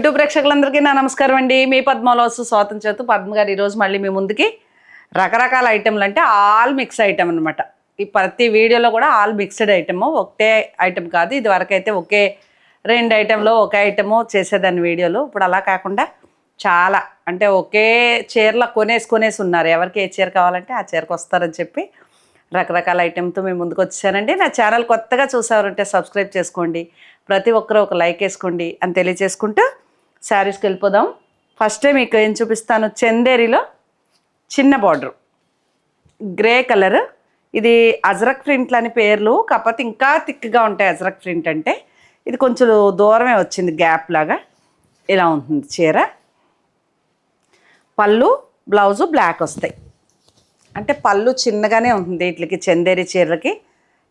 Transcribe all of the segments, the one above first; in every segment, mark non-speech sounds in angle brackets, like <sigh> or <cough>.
YouTube ప్రేక్షకులందరికీ నా నమస్కారం అండి. మీ పద్మలోసు స్వాతంత్ర చేతు పద్మ గారు ఈరోజు మళ్ళీ మీ ముందుకి రకరకాల ఐటెంలు అంటే ఆల్ మిక్స్ ఐటెం అనమాట ఈ ప్రతి వీడియోలో కూడా ఆల్ మిక్స్డ్ ఐటెము ఒకటే ఐటెం కాదు ఇది వరకైతే ఒకే రెండు ఐటెంలో ఒకే ఐటెము చేసేదాన్ని వీడియోలు. ఇప్పుడు అలా కాకుండా చాలా అంటే ఒకే చీరలో కొనేసి కొనేసి ఉన్నారు. ఎవరికి ఏ చీర కావాలంటే ఆ చీరకు వస్తారని చెప్పి రకరకాల ఐటెంతో మేము ముందుకు వచ్చానండి. నా ఛానల్ కొత్తగా చూసారంటే సబ్స్క్రైబ్ చేసుకోండి. ప్రతి ఒక్కరూ ఒక లైక్ వేసుకోండి అని తెలియజేసుకుంటూ శారీస్కి వెళ్ళిపోదాం. ఫస్ట్ మీకు ఏం చూపిస్తాను? చందేరిలో చిన్న బార్డర్. గ్రే కలర్ ఇది అజరక్ ప్రింట్లు అని పేర్లు కాకపోతే ఇంకా థిక్గా ఉంటాయి అజరక్ ప్రింట్ అంటే. ఇది కొంచెం దూరమే వచ్చింది గ్యాప్ లాగా. ఇలా ఉంటుంది చీర. పళ్ళు బ్లౌజు బ్లాక్ వస్తాయి. అంటే పళ్ళు చిన్నగానే ఉంటుంది వీటికి చందేరి చీరలకి.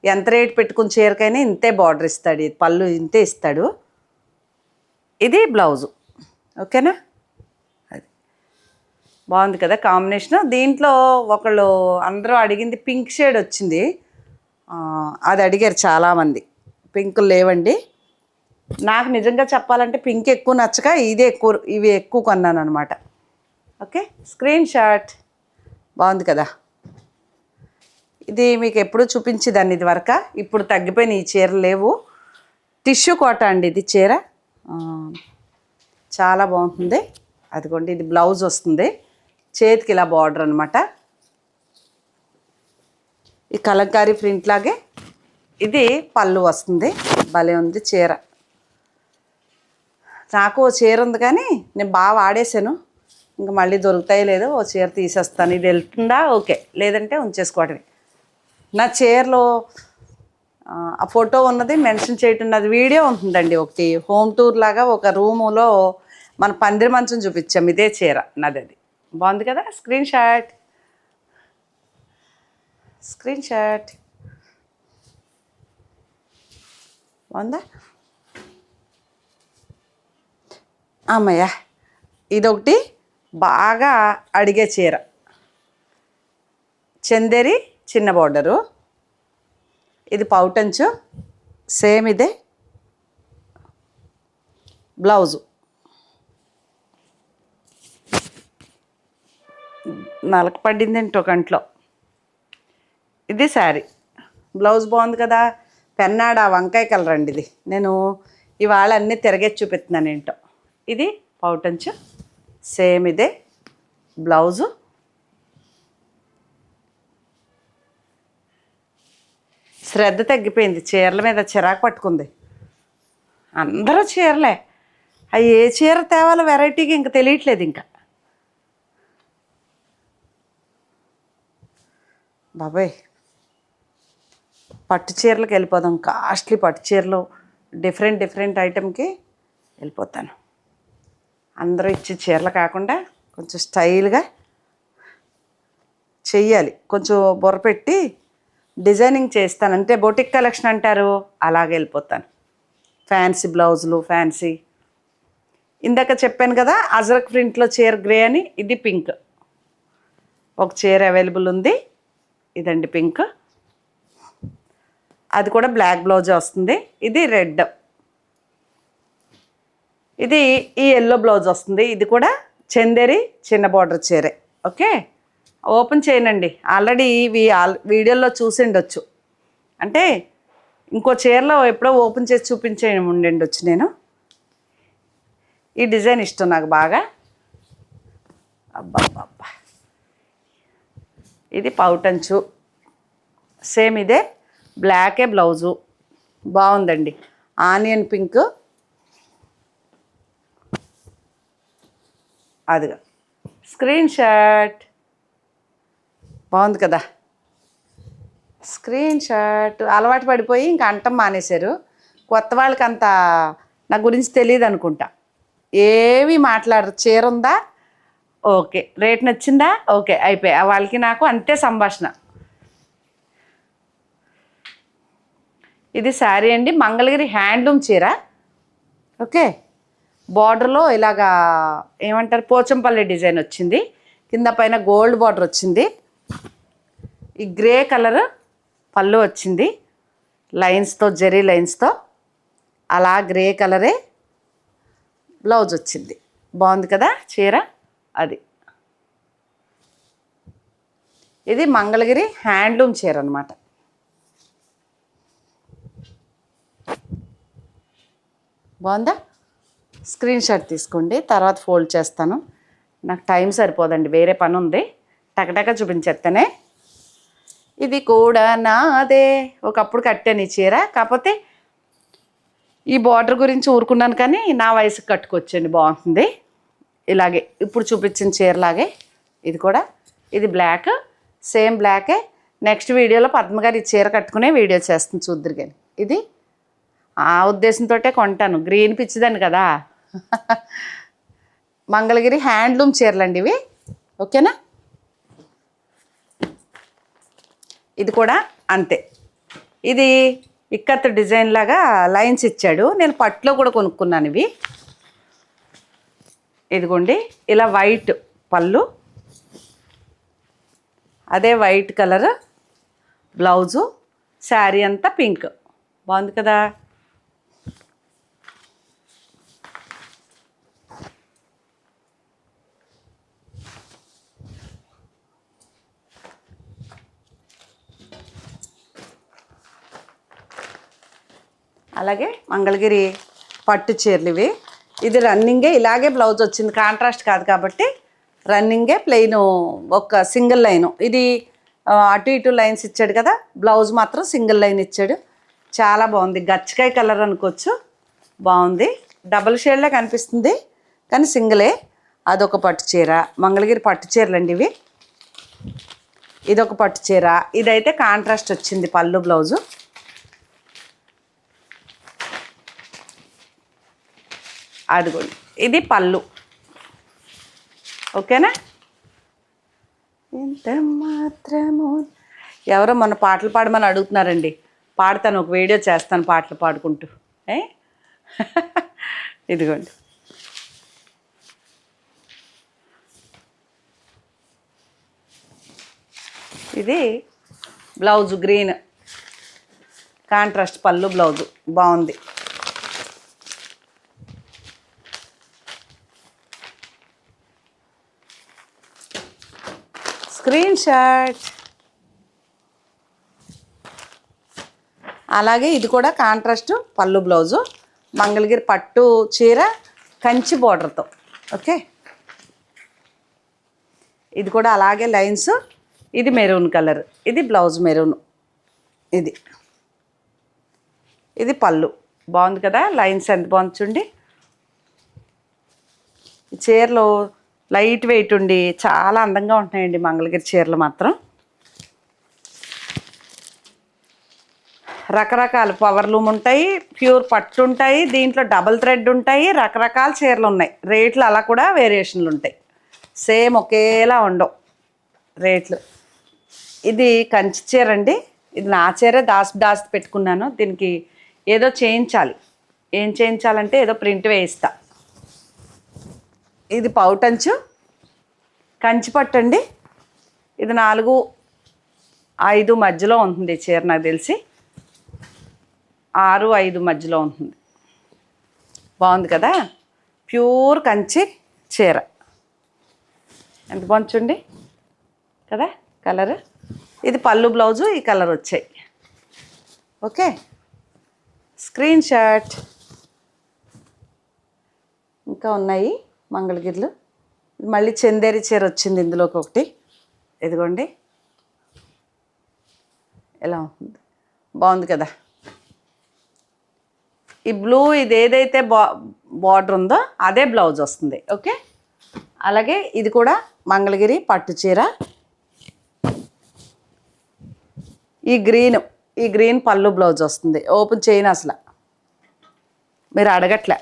ఎంత రేట్ పెట్టుకుని చీరకైనా ఇంతే బార్డర్ ఇస్తాడు. పళ్ళు ఇంతే ఇస్తాడు. ఇది బ్లౌజు. ఓకేనా? అది. బాగుంది కదా కాంబినేషన్. దీంట్లో ఒకళ్ళు అందరూ అడిగింది పింక్ షేడ్ వచ్చింది. అది అడిగారు చాలామంది. పింకులు లేవండి. నాకు నిజంగా చెప్పాలంటే పింక్ ఎక్కువ నచ్చక ఇదే ఎక్కువ ఇవి ఎక్కువ కొన్నాను అనమాట ఓకే? Screen shot. బాగుంది కదా. ఇది మీకు ఎప్పుడు చూపించేదాన్ని ఇది వరక. ఇప్పుడు తగ్గిపోయిన ఈ చీరలు లేవు. టిష్యూ కోట అండి ఇది చీర. చాలా బాగుంటుంది. అదిగోండి ఇది బ్లౌజ్ వస్తుంది. చేతికి ఇలా బార్డర్ అనమాట ఈ కలంకారీ ప్రింట్ లాగే ఇది పళ్ళు వస్తుంది. భలే ఉంది చీర. నాకు ఓ చీర ఉంది కానీ నేను బాగా వాడేసాను ఇంకా మళ్ళీ దొరుకుతాయి లేదో ఓ చీర తీసేస్తాను. ఇది వెళ్తుందా? ఓకే. లేదంటే ఉంచేసుకోవటమే. నా చీరలో ఆ, ఫోటో ఉన్నది మెన్షన్ చేయటున్నది వీడియో ఉంటుందండి. ఒకటి హోమ్ టూర్ లాగా ఒక రూములో మన పందిరి మంచం చూపించాం ఇదే చీర నాది అది. బాగుంది కదా? స్క్రీన్ షాట్ స్క్రీన్ షాట్ బాగుందా? అమ్మయ్య ఇదొకటి బాగా అడిగే చీర. చందేరి చిన్న బార్డరు. ఇది పౌటంచు. సేమ్ ఇదే. బ్లౌజు నలక పడిందండి ఒక గంటలో? ఇది శారీ. బ్లౌజ్ బాగుంది కదా పెన్నాడ వంకాయ కలర్ అండి ఇది. నేను ఇవాళ అన్నీ తిరగేసి చూపిస్తున్నాను ఏంటో. ఇది పౌటంచు సేమ్ ఇదే బ్లౌజు. శ్రద్ధ తగ్గిపోయింది చీరల మీద చిరాకు పట్టుకుంది. అందరూ చీరలే. అవి ఏ చీర తేవాలో వెరైటీగా ఇంకా తెలియట్లేదు ఇంకా. బాబాయ్. పట్టు చీరలకు వెళ్ళిపోదాం. కాస్ట్లీ పట్టు చీరలు. డిఫరెంట్ డిఫరెంట్ ఐటెంకి వెళ్ళిపోతాను. అందరూ ఇచ్చే చీరలు కాకుండా కొంచెం స్టైల్గా చెయ్యాలి. కొంచెం బుర్ర పెట్టి డిజైనింగ్ చేస్తాను. అంటే బొటిక్ కలెక్షన్ అంటారు. అలాగే వెళ్ళిపోతాను. ఫ్యాన్సీ బ్లౌజులు ఫ్యాన్సీ. ఇందాక చెప్పాను కదా అజరక్ ప్రింట్లో చీర గ్రే అని ఇది పింక్. ఒక చీర అవైలబుల్ ఉంది. ఇదండి పింక్. అది కూడా బ్లాక్ బ్లౌజ్ వస్తుంది. ఇది రెడ్. ఇది ఈ ఎల్లో బ్లౌజ్ వస్తుంది. ఇది కూడా చందేరి చిన్న బార్డర్ చీరే. ఓకే? ఓపెన్ చేయనండి. ఆల్రెడీ ఇవి ఆల్ వీడియోలో చూసి ఉండొచ్చు అంటే ఇంకో చీరలో ఎప్పుడో ఓపెన్ చేసి చూపించే ఉండిండొచ్చు నేను. ఈ డిజైన్ ఇష్టం నాకు బాగా. అబ్బబ్బబ్బా. ఇది పౌటంచు. సేమ్ ఇదే బ్లాకే బ్లౌజు. బాగుందండి. Onion pink. అదిగా. Screen shot. బాగుంది కదా. Screen shot. అలవాటు పడిపోయి ఇంక అంటం మానేశారు. కొత్త వాళ్ళకి అంత నా గురించి తెలియదు అనుకుంటా ఏవి మాట్లాడరు. చీర ఉందా? ఓకే. రేట్ నచ్చిందా? ఓకే అయిపోయి వాళ్ళకి నాకు అంతే సంభాషణ. ఇది శారీ అండి మంగళగిరి హ్యాండ్లూమ్ చీర. ఓకే. బార్డర్లో ఇలాగా ఏమంటారు? పోచంపల్లి డిజైన్ వచ్చింది. కింద పైన గోల్డ్ బార్డర్ వచ్చింది. ఈ గ్రే కలర్ పళ్ళు వచ్చింది. లైన్స్తో జెరీ లైన్స్తో అలా గ్రే కలరే బ్లౌజ్ వచ్చింది. బాగుంది కదా చీర? అది. ఇది మంగళగిరి హ్యాండ్లూమ్ చీర అనమాట బాగుందా? స్క్రీన్ షాట్ తీసుకోండి తర్వాత ఫోల్డ్ చేస్తాను. నాకు టైం సరిపోదండి వేరే పని ఉంది. టకటక చూపించేస్తానే ఇది కూడా నాదే. ఒకప్పుడు కట్టాను ఈ చీర కాకపోతే ఈ బార్డర్ గురించి ఊరుకున్నాను కానీ నా వయసుకి కట్టుకొచ్చండి బాగుంటుంది. ఇలాగే ఇప్పుడు చూపించిన చీరలాగే ఇది కూడా. ఇది బ్లాక్ సేమ్ బ్లాకే నెక్స్ట్ వీడియోలో పద్మగారు ఈ చీర కట్టుకునే వీడియో చేస్తుంది చూద్దరు కానీ ఇది ఆ ఉద్దేశంతో కొంటాను. గ్రీన్ పిచ్చిదండి కదా. <laughs> మంగళగిరి హ్యాండ్లూమ్ చీరలండి ఇవి. ఓకేనా? ఇది కూడా అంతే. ఇది ఇక్కత్ డిజైన్ లాగా లైన్స్ ఇచ్చాడు. నేను పట్టులో కూడా కొనుక్కున్నాను ఇవి. ఇదిగోండి ఇలా వైట్ పళ్ళు. అదే వైట్ కలర్ బ్లౌజు శారీ అంతా పింక్ బాగుంది కదా? అలాగే మంగళగిరి పట్టు చీరలు ఇవి. ఇది రన్నింగే ఇలాగే బ్లౌజ్ వచ్చింది. కాంట్రాస్ట్ కాదు కాబట్టి రన్నింగే ప్లెయిన్ ఒక సింగిల్ లైన్. ఇది అటు ఇటు లైన్స్ ఇచ్చాడు కదా బ్లౌజ్ మాత్రం సింగిల్ లైన్ ఇచ్చాడు. చాలా బాగుంది. గచ్చకాయ కలర్ అనుకోవచ్చు. బాగుంది. డబుల్ షేడ్లా కనిపిస్తుంది కానీ సింగిలే. అదొక పట్టు చీర. మంగళగిరి పట్టు చీరలండి ఇవి. ఇదొక పట్టు చీర. ఇదైతే కాంట్రాస్ట్ వచ్చింది పళ్ళు బ్లౌజు. అదిగోండి ఇది పళ్ళు. ఓకేనా? ఇంత మాత్రము. ఎవరో మన పాటలు పాడమని అడుగుతున్నారండి. పాడతాను ఒక వీడియో చేస్తాను పాటలు పాడుకుంటూ. ఏ? ఇదిగోండి. ఇది blouse green. Contrast pallu blouse. బాగుంది. Screen shot. అలాగే ఇది కూడా కాంట్రాస్ట్ పళ్ళు బ్లౌజు. మంగళగిరి పట్టు చీర కంచి బోర్డర్తో. ఓకే? ఇది కూడా అలాగే లైన్స్. ఇది మెరూన్ కలర్. ఇది బ్లౌజ్ మెరూన్. ఇది. ఇది పళ్ళు. బాగుంది కదా? లైన్స్ ఎంత బాగుంది చూడండి. చీరలో చీరలు లైట్ వెయిట్ ఉండి చాలా అందంగా ఉంటున్నాయండి మంగళగిరి చీరలు మాత్రం. రకరకాల పవర్ లూమ్ ఉంటాయి ప్యూర్ పట్టు ఉంటాయి దీంట్లో డబల్ థ్రెడ్ ఉంటాయి రకరకాల చీరలు ఉన్నాయి. రేట్లు అలా కూడా వేరియేషన్లు ఉంటాయి. సేమ్ ఒకేలా ఉండవు రేట్లు. ఇది కంచి చీర అండి. ఇది నా చీరే దాస్ దాస్ పెట్టుకున్నాను. దీనికి ఏదో చేయించాలి. ఏం చేయించాలంటే ఏదో ప్రింట్ వేయిస్తా. ఇది పౌటంచు కంచి పట్టండి ఇది నాలుగు ఐదు మధ్యలో ఉంటుంది ఈ చీర నాకు తెలిసి. ఆరు ఐదు మధ్యలో ఉంటుంది. బాగుంది కదా? ప్యూర్ కంచి చీర. ఎంత బాగుంది కదా? కలర్. ఇది పళ్ళు బ్లౌజు ఈ కలర్ వచ్చాయి. ఓకే? Screen shot. ఇంకా ఉన్నాయి. మంగళగిరిలు. మళ్ళీ చందేరి చీర వచ్చింది ఇందులోకి ఒకటి. ఇదిగోండి. ఎలా ఉంది? బాగుంది కదా. ఈ బ్లూ ఇది ఏదైతే బా బార్డర్ ఉందో అదే బ్లౌజ్ వస్తుంది. ఓకే? అలాగే ఇది కూడా మంగళగిరి పట్టు చీర. ఈ గ్రీన్ ఈ గ్రీన్ పళ్ళు బ్లౌజ్ వస్తుంది. ఓపెన్ చేయను అసలు. మీరు అడగట్లే.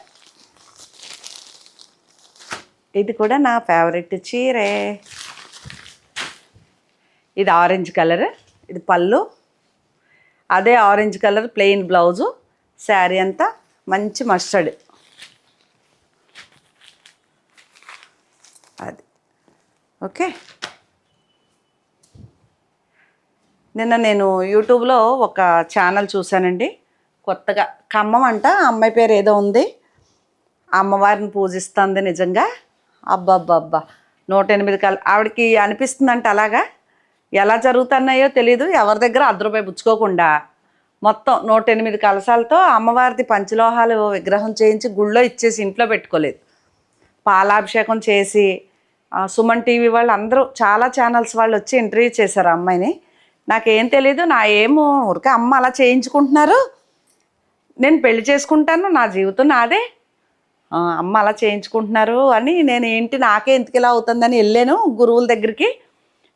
ఇది కూడా నా ఫేవరెట్ చీరే. ఇది ఆరెంజ్ కలర్ ఇది పళ్ళు. అదే orange colour plain blouse sari అంతా మంచి మస్టర్డ్ అది. ఓకే? నిన్న నేను యూట్యూబ్లో ఒక ఛానల్ చూశానండి. కొత్తగా. ఖమ్మం అంట అమ్మాయి పేరు ఏదో ఉంది. అమ్మవారిని పూజిస్తుంది నిజంగా. అబ్బబ్బబ్బా. నూట ఎనిమిది కల ఆవిడకి అనిపిస్తుందంట అలాగా? ఎలా జరుగుతున్నాయో తెలీదు ఎవరి దగ్గర అర్ధ రూపాయి పుచ్చుకోకుండా. మొత్తం నూట ఎనిమిది కలశాలతో అమ్మవారిది పంచలోహాలు విగ్రహం చేయించి గుళ్ళో ఇచ్చేసి ఇంట్లో పెట్టుకోలేదు. పాలాభిషేకం చేసి సుమన్ టీవీ వాళ్ళు అందరూ చాలా ఛానల్స్ వాళ్ళు వచ్చి ఇంటర్వ్యూ చేశారు అమ్మాయిని. నాకేం తెలీదు నా ఏమో ఊరికే అమ్మ అలా చేయించుకుంటున్నారు. నేను పెళ్ళి చేసుకుంటాను నా జీవితం నాదే. అమ్మ అలా చేయించుకుంటున్నారు అని నేను ఏంటి నాకే ఎందుకు ఇలా అవుతుందని వెళ్ళాను గురువుల దగ్గరికి.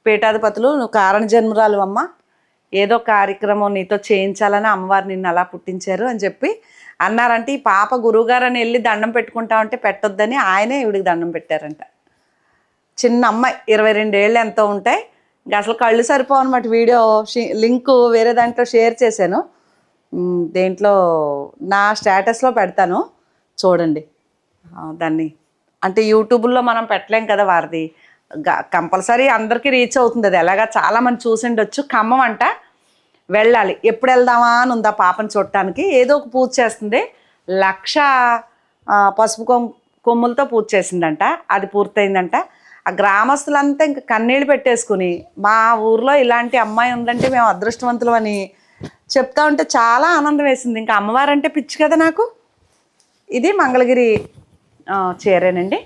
పీఠాధిపతులు నువ్వు కారణ జన్మరాలు అమ్మ. ఏదో కార్యక్రమం నీతో చేయించాలని అమ్మవారు నిన్ను అలా పుట్టించారు అని చెప్పి అన్నారంటే ఈ పాప గురువుగారని వెళ్ళి దండం పెట్టుకుంటామంటే పెట్టొద్దని ఆయనే ఈవిడికి దండం పెట్టారంట. చిన్న అమ్మాయి ఇరవై రెండేళ్ళు ఎంతో ఉంటాయి. ఇంకా అసలు కళ్ళు సరిపోవన్నమాట వీడియో లింక్ వేరే దాంట్లో షేర్ చేశాను. దేంట్లో నా స్టేటస్లో పెడతాను. చూడండి. దాన్ని. అంటే యూట్యూబ్లో మనం పెట్టలేం కదా వారిది. కంపల్సరీ అందరికీ రీచ్ అవుతుంది అది. ఎలాగా చాలా మంది చూసిండొచ్చు ఖమ్మం అంట. వెళ్ళాలి. ఎప్పుడు వెళ్దామా అని ఉందా పాపని చూడటానికి? ఏదో ఒక పూజ చేస్తుంది. లక్ష పసుపు కొమ్ కొమ్ములతో పూజ చేసిందంట. అది పూర్తయిందంట. ఆ గ్రామస్తులంతా ఇంకా కన్నీళ్ళు పెట్టేసుకుని మా ఊర్లో ఇలాంటి అమ్మాయి ఉందంటే మేము అదృష్టవంతులు అని చెప్తా ఉంటే చాలా ఆనందం వేసింది. ఇంకా అమ్మవారంటే పిచ్చి కదా నాకు. ఇది మంగళగిరి చీరేనండి.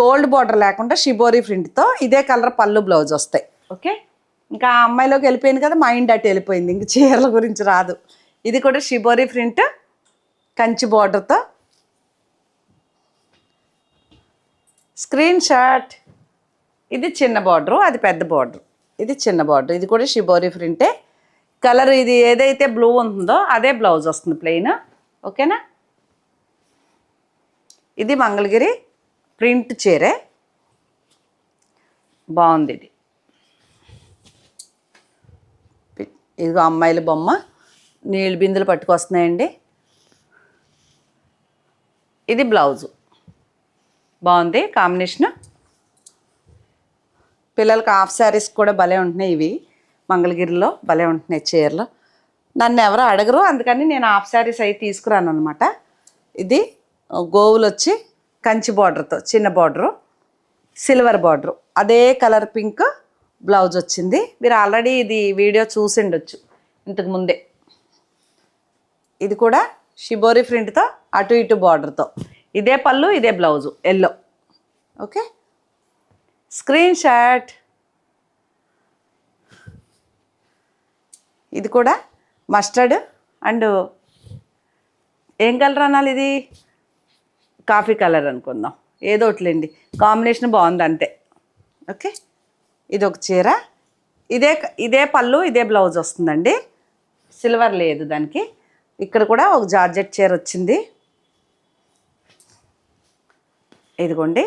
గోల్డ్ బార్డర్ లేకుండా షిబోరీ ప్రింట్తో ఇదే కలర్ పళ్ళు బ్లౌజ్ వస్తాయి. ఓకే? ఇంకా అమ్మాయిలోకి వెళ్ళిపోయింది కదా మైండ్ అటు వెళ్ళిపోయింది. ఇంక చీరల గురించి రాదు. ఇది కూడా షిబోరి ప్రింట్ కంచి బార్డర్తో. Screen shot. ఇది చిన్న బార్డరు అది పెద్ద బార్డర్. ఇది చిన్న బార్డర్ ఇది కూడా షిబోరీ ప్రింటే. కలర్ ఇది ఏదైతే బ్లూ ఉంటుందో అదే బ్లౌజ్ వస్తుంది ప్లెయిన్. ఓకేనా? ఇది మంగళగిరి ప్రింట్ చీరే. బాగుంది ఇది. ఇదిగో అమ్మాయిల బొమ్మ. నీళ్ళు బిందులు పట్టుకొస్తున్నాయండి. ఇది బ్లౌజు. బాగుంది కాంబినేషన్. పిల్లలకి హాఫ్ శారీస్ కూడా భలే ఉంటున్నాయి ఇవి. మంగళగిరిలో భలే ఉంటున్నాయి చీరలు. నన్ను ఎవరు అడగరు అందుకని నేను హాఫ్ శారీస్ అవి తీసుకురాను అనమాట ఇది గోవులు వచ్చి కంచి బార్డర్తో చిన్న బార్డరు సిల్వర్ బార్డరు. అదే కలర్ పింక్ బ్లౌజ్ వచ్చింది. మీరు ఆల్రెడీ ఇది వీడియో చూసిండొచ్చు ఇంతకు ముందే. ఇది కూడా షిబోరి ప్రింట్తో అటు ఇటు బార్డర్తో. ఇదే పళ్ళు ఇదే blouse yellow. Okay? Screen shot. ఇది కూడా మస్టర్డ్ అండ్ ఏం కలర్ అనాలి ఇది? కాఫీ కలర్ అనుకుందాం. ఏదో ఒకటిలేండి కాంబినేషన్ బాగుంది అంతే. ఓకే? ఇది ఒక చీర. ఇదే ఇదే పళ్ళు ఇదే బ్లౌజ్ వస్తుందండి. సిల్వర్ లేదు దానికి. ఇక్కడ కూడా ఒక జార్జెట్ చీర వచ్చింది. ఇదిగోండి.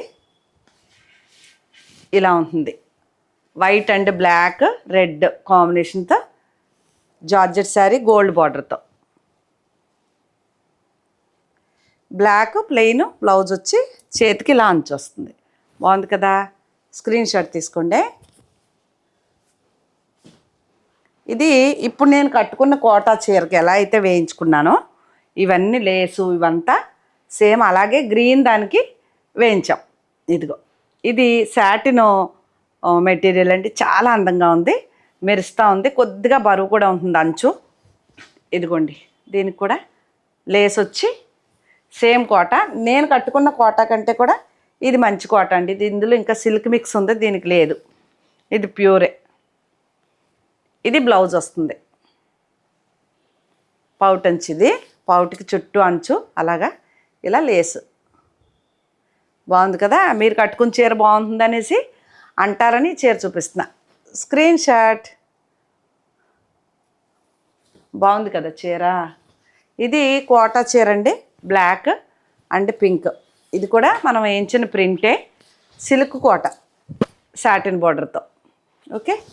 ఇలా ఉంటుంది. వైట్ అండ్ బ్లాక్ రెడ్ కాంబినేషన్తో జార్జెట్ శారీ గోల్డ్ బార్డర్తో. బ్లాక్ ప్లెయిన్ బ్లౌజ్ వచ్చి చేతికి లాంచ్ వస్తుంది. బాగుంది కదా? స్క్రీన్ షాట్ తీసుకోండి. ఇది ఇప్పుడు నేను కట్టుకున్న కోటా చీరకి ఎలా అయితే వేయించుకున్నానో ఇవన్నీ లేసు ఇవంతా సేమ్ అలాగే గ్రీన్ దానికి వేయించాం. ఇదిగో ఇది శాటిన్ మెటీరియల్ అండి. చాలా అందంగా ఉంది. మెరుస్తూ ఉంది. కొద్దిగా బరువు కూడా ఉంటుంది అంచు. ఇదిగోండి దీనికి కూడా లేస్ వచ్చి సేమ్ కోట. నేను కట్టుకున్న కోట కంటే కూడా ఇది మంచి కోట అండి. ఇది ఇందులో ఇంకా సిల్క్ మిక్స్ ఉంది దీనికి లేదు. ఇది ప్యూరే. ఇది బ్లౌజ్ వస్తుంది. పౌట్ అంచు ఇది. పౌట్కి చుట్టూ అంచు అలాగా ఇలా లేసు. బాగుంది కదా? మీరు కట్టుకున్న చీర బాగుంటుంది అనేసి అంటారని చీర చూపిస్తున్నా. Screen shot. బాగుంది కదా చీర? ఇది కోటా చీర అండి. Black and pink. ఇది కూడా మనం వేయించిన ప్రింటే సిల్క్ కోట సాటిన్ బార్డర్తో. ఓకే?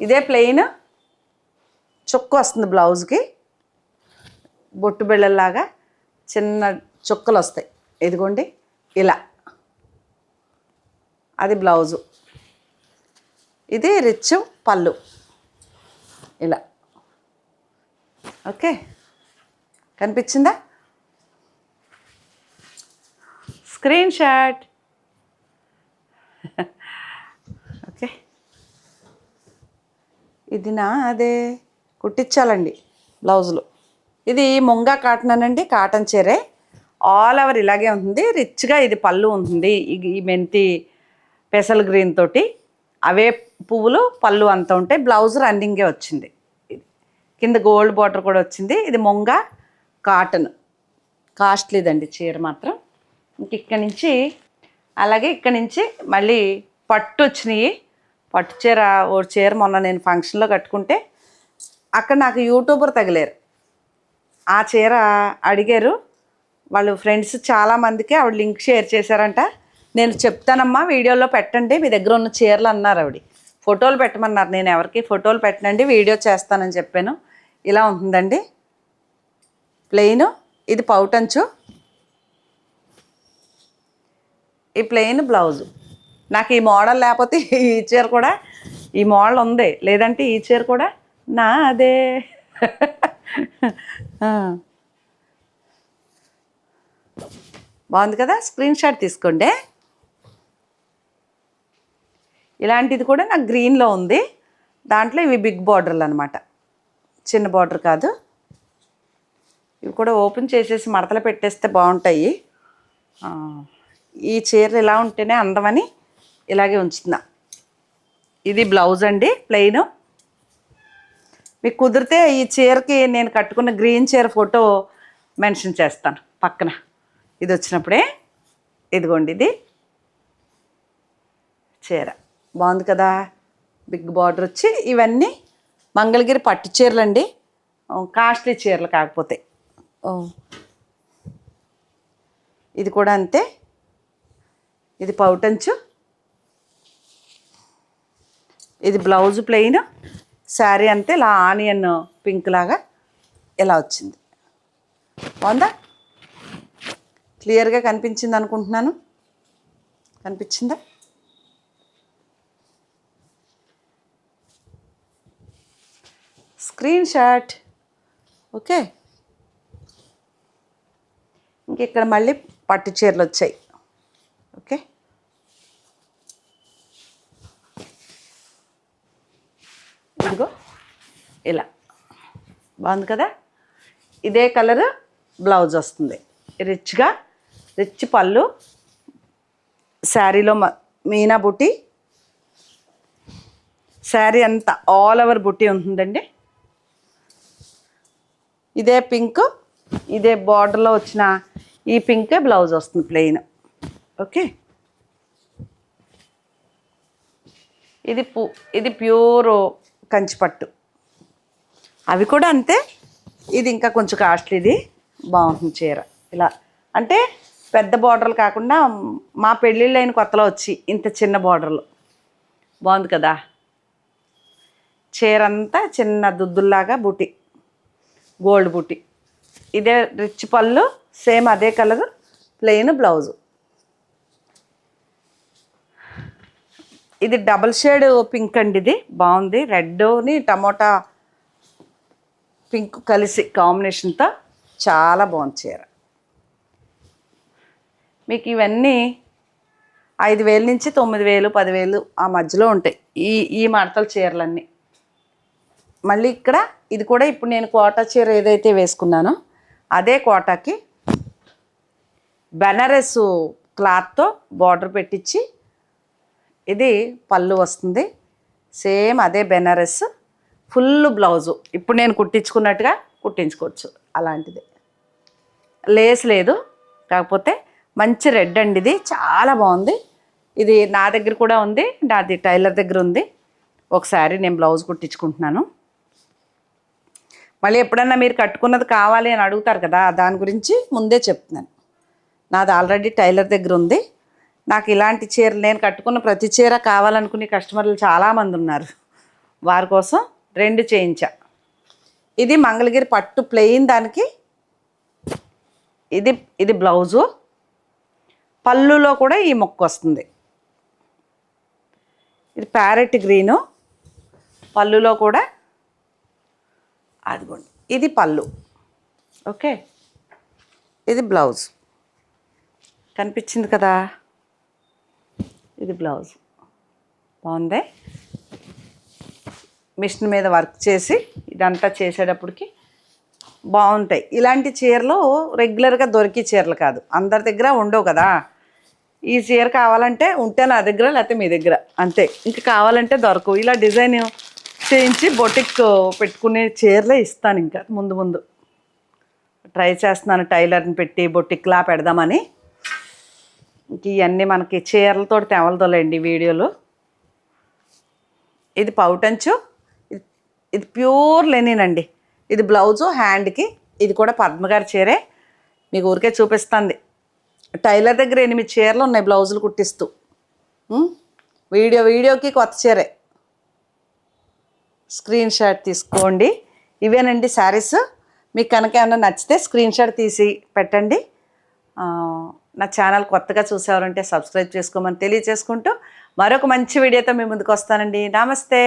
ఇదే ప్లెయిన్ చుక్క వస్తుంది బ్లౌజ్కి. బొట్టు బిళ్ళల్లాగా చిన్న చుక్కలు వస్తాయి. ఇదిగోండి ఇలా. అది బ్లౌజు. ఇది రిచ్ పళ్ళు. ఇలా. ఓకే? కనిపించిందా? Screen shot. ఓకే. ఇది నా అదే కుట్టించాలండి బ్లౌజులు. ఇది ముంగా కాటన్ అనండి కాటన్ చీరే. ఆల్ ఓవర్ ఇలాగే ఉంటుంది. రిచ్గా ఇది పళ్ళు ఉంటుంది. ఈ- మెంతి పెసల్ గ్రీన్ తోటి. అవే పువ్వులు పళ్ళు అంత ఉంటాయి బ్లౌజ్ రన్నింగే వచ్చింది. కింద గోల్డ్ బార్డర్ కూడా వచ్చింది. ఇది ముంగా కాటన్. కాస్ట్లీదండి చీర మాత్రం. ఇంక ఇక్కడి నుంచి అలాగే ఇక్కడి నుంచి మళ్ళీ పట్టు వచ్చినాయి. పట్టు చీర ఓ చీర మొన్న నేను ఫంక్షన్లో కట్టుకుంటే అక్కడ నాకు యూట్యూబర్ తగిలేరు. ఆ చీర అడిగారు. వాళ్ళు ఫ్రెండ్స్ చాలామందికి ఆవిడ లింక్ షేర్ చేశారంట. నేను చెప్తానమ్మా వీడియోలో పెట్టండి మీ దగ్గర ఉన్న చీరలు అన్నారు ఆవిడ. ఫోటోలు పెట్టమన్నారు. నేను ఎవరికి ఫోటోలు పెట్టనండి వీడియో చేస్తానని చెప్పాను. ఇలా ఉంటుందండి. ప్లెయిన్ ఇది పౌటంచు. ఈ ప్లెయిన్ బ్లౌజు నాకు ఈ మోడల్ లేకపోతే ఈ చీర కూడా ఈ మోడల్ ఉంది. లేదంటే ఈ చీర కూడా నా అదే <laughs> బాగుంది కదా? స్క్రీన్ షాట్ తీసుకోండి. ఇలాంటిది కూడా నాకు గ్రీన్లో ఉంది. దాంట్లో ఇవి బిగ్ బార్డర్లు అనమాట చిన్న బార్డర్ కాదు. ఇవి కూడా ఓపెన్ చేసేసి మడతలు పెట్టేస్తే బాగుంటాయి. ఈ చీర ఇలా ఉంటేనే అందమని ఇలాగే ఉంచుతున్నా. ఇది బ్లౌజ్ అండి ప్లెయిన్ మీకు కుదిరితే ఈ చీరకి నేను కట్టుకున్న గ్రీన్ చీర ఫోటో మెన్షన్ చేస్తాను పక్కన. ఇది వచ్చినప్పుడే ఇదిగోండి ఇది చీర. బాగుంది కదా? బిగ్ బార్డర్ వచ్చి ఇవన్నీ మంగళగిరి పట్టు చీరలు అండి కాస్ట్లీ చీరలు కాకపోతే. ఇది కూడా అంతే. ఇది పౌటంచు ఇది బ్లౌజ్ ప్లెయిన్. శారీ అంతే ఇలా ఆనియన్ పింక్ లాగా ఇలా వచ్చింది. బాగుందా? క్లియర్గా కనిపించింది అనుకుంటున్నాను. కనిపించిందా? Screen shot. ఓకే. ఇంక ఇక్కడ మళ్ళీ పట్టు చీరలు వచ్చాయి ఓకే ఇదిగో ఇలా. బాగుంది కదా? ఇదే కలర్ బ్లౌజ్ వస్తుంది. రిచ్గా రిచ్ పళ్ళు. శారీలో మ- మీనా బుట్టి శారీ అంతా ఆల్ ఓవర్ బుట్టి ఉంటుందండి. ఇదే పింక్ ఇదే బార్డర్లో వచ్చిన ఈ పింకే బ్లౌజ్ వస్తుంది ప్లెయిన్ ఓకే? ఇది పూ ఇది ప్యూర్ కంచిపట్టు. అవి కూడా అంతే. ఇది ఇంకా కొంచెం కాస్ట్లీది బాగుంటుంది చీర. ఇలా. అంటే పెద్ద బార్డర్లు కాకుండా మా పెళ్ళిళ్ళు అయిన కొత్తలో వచ్చి ఇంత చిన్న బార్డర్లు బాగుంది కదా? చీర అంతా చిన్న దుద్దుల్లాగా బుటి. గోల్డ్ బూటీ. ఇదే రిచ్ పళ్ళు సేమ్ అదే కలర్ ప్లెయిన్ బ్లౌజు ఇది డబల్ షేడ్ పింక్ అండి ఇది. బాగుంది. రెడ్ని టమోటా పింక్ కలిసి కాంబినేషన్తో చాలా బాగుంది చీర. మీకు ఇవన్నీ ఐదు వేల నుంచి తొమ్మిది వేలు పదివేలు ఆ మధ్యలో ఉంటాయి. ఈ ఈ మడతల చీరలన్నీ. మళ్ళీ ఇక్కడ ఇది కూడా ఇప్పుడు నేను కోటా చీర ఏదైతే వేసుకున్నానో అదే కోటాకి బెనారస్ క్లాత్తో బార్డర్ పెట్టించి ఇది పళ్ళు వస్తుంది. సేమ్ అదే బెనారస్ ఫుల్ బ్లౌజు. ఇప్పుడు నేను కుట్టించుకున్నట్టుగా కుట్టించుకోవచ్చు. అలాంటిది. లేస్ లేదు. కాకపోతే మంచి రెడ్ అండి ఇది. చాలా బాగుంది. ఇది నా దగ్గర కూడా ఉంది. నాది టైలర్ దగ్గర ఉంది. ఒకసారి నేను బ్లౌజ్ కుట్టించుకుంటున్నాను. మళ్ళీ ఎప్పుడన్నా మీరు కట్టుకున్నది కావాలి అని అడుగుతారు కదా దాని గురించి ముందే చెప్తున్నాను. నాది ఆల్రెడీ టైలర్ దగ్గర ఉంది. నాకు ఇలాంటి చీరలు నేను కట్టుకున్న ప్రతి చీర కావాలనుకునే కస్టమర్లు చాలామంది ఉన్నారు. వారి కోసం రెండు చేయించా. ఇది మంగళగిరి పట్టు ప్లెయిన్ దానికి. ఇది ఇది బ్లౌజు. పళ్ళులో కూడా ఈ మొక్క వస్తుంది. ఇది ప్యారెట్ గ్రీను పళ్ళులో కూడా అదిగోండి. ఇది పళ్ళు. ఓకే? ఇది బ్లౌజ్. కనిపించింది కదా? ఇది బ్లౌజ్. బాగుంది? మిషన్ మీద వర్క్ చేసి ఇదంతా చేసేటప్పటికి బాగుంటాయి. ఇలాంటి చీరలు రెగ్యులర్గా దొరికే చీరలు కాదు. అందరి దగ్గర ఉండవు కదా. ఈ చీర కావాలంటే ఉంటే నా దగ్గర లేకపోతే మీ దగ్గర. అంతే. ఇంకా కావాలంటే దొరకవు ఇలా డిజైన్ చేయించి బొటిక్ పెట్టుకునే చీరలే ఇస్తాను ఇంకా ముందు ముందు. ట్రై చేస్తున్నాను టైలర్ని పెట్టి బొటిక్లా పెడదామని. ఇంక ఇవన్నీ మనకి చీరలతో తెవలదోలేండి వీడియోలు. ఇది పౌటంచు. ఇది ప్యూర్ లెనిన్ అండి. ఇది బ్లౌజు హ్యాండ్కి ఇది కూడా పద్మగారి చీరే. మీకు ఊరికే చూపిస్తుంది. టైలర్ దగ్గర ఎనిమిది చీరలు ఉన్నాయి బ్లౌజులు కుట్టిస్తూ. వీడియో వీడియోకి కొత్త చీరే. స్క్రీన్ షాట్ తీసుకోండి. ఇవేనండి శారీస్. మీకు కనుక ఏమైనా నచ్చితే స్క్రీన్ షాట్ తీసి పెట్టండి. నా ఛానల్ కొత్తగా చూసేవారంటే సబ్స్క్రైబ్ చేసుకోమని తెలియచేసుకుంటూ మరొక మంచి వీడియోతో మీ ముందుకు వస్తానండి. నమస్తే.